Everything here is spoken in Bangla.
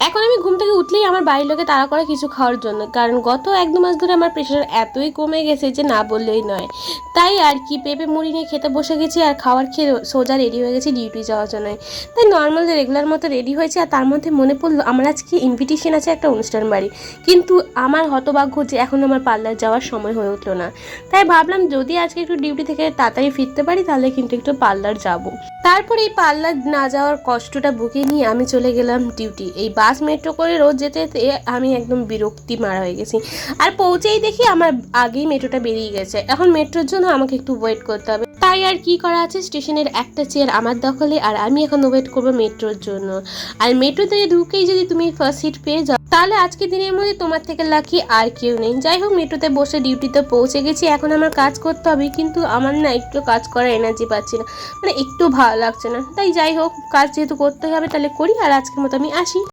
এখন আমি ঘুম থেকে উঠলেই আমার বাড়ির লোকে তাড়া করে কিছু খাওয়ার জন্য। কারণ গত এক দু মাস ধরে আমার প্রেশার এতই কমে গেছে যে না বললেই নয়। তাই আর কি পেঁপে মুড়ি নিয়ে খেতে বসে গেছি আর খাওয়ার খেয়ে সোজা রেডি হয়ে গেছি ডিউটি যাওয়ার জন্য। তাই নর্মাল রেগুলার মতো রেডি হয়েছে আর তার মধ্যে মনে পড়ল আমার আজকে ইনভিটেশন আছে একটা অনুষ্ঠান বাড়ি। কিন্তু আমার হতভাগ্য যে এখন আমার পার্লার যাওয়ার সময় হয়ে উঠল না। তাই ভাবলাম যদি আজকে একটু ডিউটি থেকে তাড়াতাড়ি ফিরতে পারি তাহলে কিন্তু একটু পার্লার যাব। তারপর এই পার্লার না যাওয়ার কষ্টটা বুকে নিয়ে আমি চলে গেলাম ডিউটি এই বাস মেট্রো করে রোজ যেতে যেতে আমি একদম বিরক্তি মারা হয়ে গেছি। আর পৌঁছেই দেখি আমার আগেই মেট্রোটা বেরিয়ে গেছে। এখন মেট্রোর জন্য আমাকে একটু ওয়েট করতে হবে। তাই আর কি করা আছে? স্টেশনের একটা চেয়ার আমার দখলে আর আমি এখন ওয়েট করব মেট্রোর জন্য। আর মেট্রোতে ঢুকেই যদি তুমি ফার্স্ট সিট পেয়ে যাও, তাহলে আজকে দিনের মধ্যে তোমার থেকে লাকি আর কেউ নেই। যাই হোক মেট্রোতে বসে ডিউটিতে পৌঁছে গেছি। এখন আমার কাজ করতে হবে, কিন্তু আমার না একটু কাজ করার এনার্জি পাচ্ছি না। মানে একটু ভালো লাগছে না। তাই যাই হোক, কাজ যেহেতু করতে হবে, তাহলে করি। আর আজকের মতো আমি আসি।